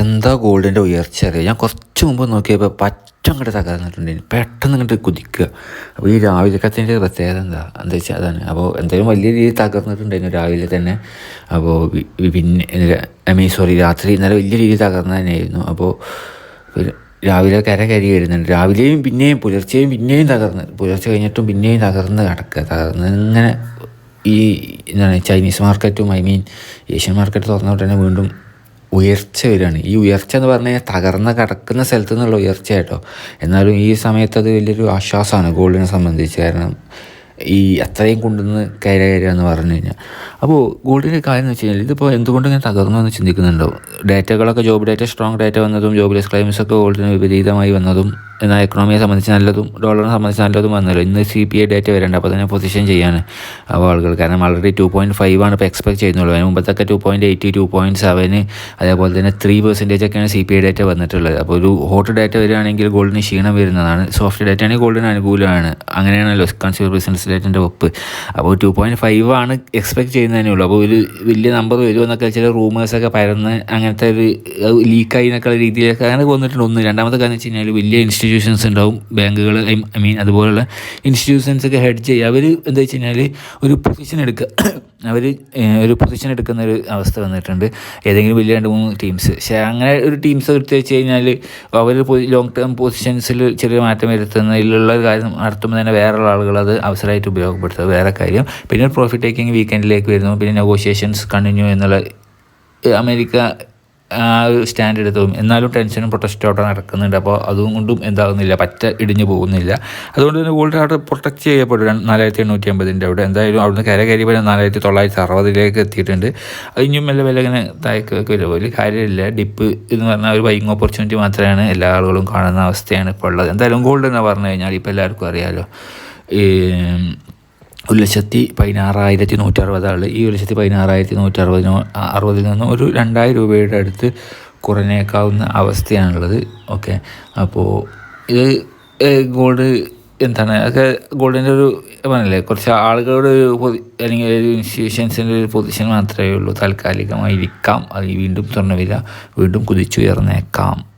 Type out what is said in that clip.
എന്താ ഗോൾഡിന്റെ ഉയർച്ച അറിയാം? ഞാൻ കുറച്ച് മുമ്പ് നോക്കിയപ്പോൾ പറ്റും അങ്ങോട്ട് തകർന്നിട്ടുണ്ടായിരുന്നു പെട്ടെന്ന് ഇങ്ങോട്ട് കുതിക്കുക. അപ്പോൾ ഈ രാവിലക്കത്തിന്റെ പ്രത്യേകത എന്താ? എന്താ വെച്ചാൽ അതാണ്. അപ്പോൾ എന്തെങ്കിലും വലിയ രീതിയിൽ തകർന്നിട്ടുണ്ടായിരുന്നു രാവിലെ തന്നെ. അപ്പോൾ പിന്നെ ഐ മീൻ സോറി രാത്രി ഇന്നലെ വലിയ രീതിയിൽ തകർന്നു തന്നെയായിരുന്നു. അപ്പോൾ രാവിലെ കര കരി വരുന്നുണ്ട്. രാവിലെയും പിന്നെയും പുലർച്ചെയും പിന്നെയും തകർന്ന് പുലർച്ചെ കഴിഞ്ഞിട്ടും പിന്നെയും തകർന്ന് കിടക്കുക തകർന്ന് ഇങ്ങനെ ഈ എന്താണ് ചൈനീസ് മാർക്കറ്റും ഐ മീൻ ഏഷ്യൻ മാർക്കറ്റ് തുറന്ന ഉടനെ വീണ്ടും ഉയർച്ച വരികയാണ്. ഈ ഉയർച്ച എന്ന് പറഞ്ഞു കഴിഞ്ഞാൽ തകർന്ന കിടക്കുന്ന സ്ഥലത്തു നിന്നുള്ള ഉയർച്ച കേട്ടോ. എന്നാലും ഈ സമയത്ത് അത് വലിയൊരു ആശ്വാസമാണ് ഗോൾഡിനെ സംബന്ധിച്ച്. കാരണം ഈ അത്രയും കൊണ്ടുവന്ന് കയറി കയറുക എന്ന് പറഞ്ഞു കഴിഞ്ഞാൽ. അപ്പോൾ ഗോൾഡിന്റെ കാര്യം എന്ന് വെച്ച് കഴിഞ്ഞാൽ ഇതിപ്പോൾ എന്തുകൊണ്ട് ഇങ്ങനെ തകർന്നു എന്ന് ചിന്തിക്കുന്നുണ്ടോ? ഡേറ്റകളൊക്കെ ജോബ് ഡേറ്റ സ്ട്രോങ് ഡാറ്റ വന്നതും ജോബ്ലെസ് ക്ലൈംസ് ഒക്കെ ഗോൾഡിന് വിപരീതമായി വന്നതും എന്നാൽ എക്കണോമിയെ സംബന്ധിച്ച് നല്ലതും ഡോളറിനെ സംബന്ധിച്ച് നല്ലതും വന്നല്ലോ. ഇന്ന് സി പി ഐ ഡേറ്റ വരേണ്ട അപ്പോൾ തന്നെ പൊസിഷൻ ചെയ്യാണ് അപ്പോൾ ആളുകൾ. കാരണം ആൾറെഡി ടു പോയിന്റ് ഫൈവ് ആണ് ഇപ്പോൾ എക്സ്പെക്ട് ചെയ്യുന്നുള്ളൂ. അതിന് മുമ്പത്തൊക്കെ two point eighty two point seven അതേപോലെ തന്നെ ത്രീ പെർസെന്റേജ് ഒക്കെയാണ് സി പി ഐ ഡേറ്റ വന്നിട്ടുള്ളത്. അപ്പോൾ ഒരു ഹോട്ട് ഡേറ്റ വരികയാണെങ്കിൽ ഗോൾഡിന് ക്ഷീണം വരുന്നതാണ്. സോഫ്റ്റ് ഡേറ്റ ആണെങ്കിൽ ഗോൾഡിന് അനുകൂലമാണ്. അങ്ങനെയാണല്ലോ കൺസ്യൂമർ ബിസിനസ് ഡേറ്റിന്റെ ഒപ്പ് അപ്പോൾ ടു പോയിന്റ് ഫൈവ് ആണ് എക്സ്പെക്ട് ചെയ്യുന്നതന്നെ ഉള്ളൂ. അപ്പോൾ ഒരു വലിയ നമ്പർ വരുമെന്നൊക്കെ ചില റൂമേഴ്സൊക്കെ പരന്ന് അങ്ങനത്തെ ഒരു ലീക്കായി എന്നൊക്കെ രീതിയിലൊക്കെ അങ്ങനെ വന്നിട്ടുണ്ട്. ഒന്ന്. രണ്ടാമത്തെ കാര്യം വെച്ച് കഴിഞ്ഞാൽ വലിയ ഇൻസ്റ്റിറ്റ്യൂഷൻസ് ഉണ്ടാവും ബാങ്കുകൾ ഐ മീൻ അതുപോലുള്ള ഇൻസ്റ്റിറ്റ്യൂഷൻസ് ഒക്കെ ഹെഡ് ചെയ്യുക. അവർ എന്താ വെച്ച് കഴിഞ്ഞാൽ ഒരു പൊസിഷൻ എടുക്കുക അവർ ഒരു പൊസിഷൻ എടുക്കുന്ന ഒരു അവസ്ഥ വന്നിട്ടുണ്ട്. ഏതെങ്കിലും വലിയ രണ്ട് മൂന്ന് ടീംസ്. പക്ഷേ അങ്ങനെ ഒരു ടീംസ് എടുത്ത് വെച്ച് കഴിഞ്ഞാൽ അവർ ലോങ് ടേം പൊസിഷൻസിൽ ചെറിയ മാറ്റം വരുത്തുന്നതിലുള്ള കാര്യം നടത്തുമ്പോൾ തന്നെ വേറെയുള്ള ആളുകൾ അത് അവസരമായിട്ട് ഉപയോഗപ്പെടുത്തുക. വേറെ കാര്യം പിന്നെ പ്രോഫിറ്റ് ടേക്കിംഗ് വീക്കെൻഡിലേക്ക് വരുന്നു. പിന്നെ നെഗോഷിയേഷൻസ് കണ്ടിന്യൂ എന്നുള്ള അമേരിക്ക ആ ഒരു സ്റ്റാൻഡ് എടുത്തും എന്നാലും ടെൻഷനും പ്രൊട്ടസ്റ്റും അവിടെ നടക്കുന്നുണ്ട്. അപ്പോൾ അതുകൊണ്ടും എന്താകുന്നില്ല. പറ്റ ഇടിഞ്ഞു പോകുന്നില്ല. അതുകൊണ്ട് തന്നെ ഗോൾഡ് അവിടെ പ്രൊട്ടക്റ്റ് ചെയ്യപ്പെടും നാലായിരത്തി എണ്ണൂറ്റി അമ്പതിന്റെ അവിടെ. എന്തായാലും അവിടുന്ന് കര കയറി പോലെ നാലായിരത്തി തൊള്ളായിരത്തി അറുപതിലേക്ക് എത്തിയിട്ടുണ്ട് അതിനും മെല്ലെ മെല്ലെ ഇങ്ങനെ താഴേക്ക് വരും ഒരു കാര്യമില്ല. ഡിപ്പ് എന്ന് പറഞ്ഞാൽ ഒരു ബൈങ് ഓപ്പർച്യൂണിറ്റി മാത്രമാണ് എല്ലാ ആളുകളും കാണുന്ന അവസ്ഥയാണ് ഇപ്പോൾ ഉള്ളത്. എന്തായാലും ഗോൾഡ് എന്ന് പറഞ്ഞു കഴിഞ്ഞാൽ ഇപ്പോൾ എല്ലാവർക്കും അറിയാമല്ലോ ഒരു ലക്ഷത്തി പതിനാറായിരത്തി നൂറ്റി അറുപതാണ് ഈ ഒരു ലക്ഷത്തി പതിനാറായിരത്തി നൂറ്റി അറുപതിനോ അറുപതിൽ നിന്നും ഒരു രണ്ടായിരം രൂപയുടെ അടുത്ത് കുറഞ്ഞേക്കാവുന്ന അവസ്ഥയാണുള്ളത്. ഓക്കെ. അപ്പോൾ ഇത് ഗോൾഡ് എന്താണ്? അതൊക്കെ ഗോൾഡിന്റെ ഒരു പറഞ്ഞില്ലേ കുറച്ച് ആളുകളുടെ ഒരു പൊതി അല്ലെങ്കിൽ ഒരു ഇൻസ്റ്റിറ്റ്യൂഷൻസിന്റെ ഒരു പൊസിഷൻ മാത്രമേ ഉള്ളൂ. താൽക്കാലികമായിരിക്കാം. അത് വീണ്ടും സ്വർണവില വീണ്ടും കുതിച്ചുയർന്നേക്കാം.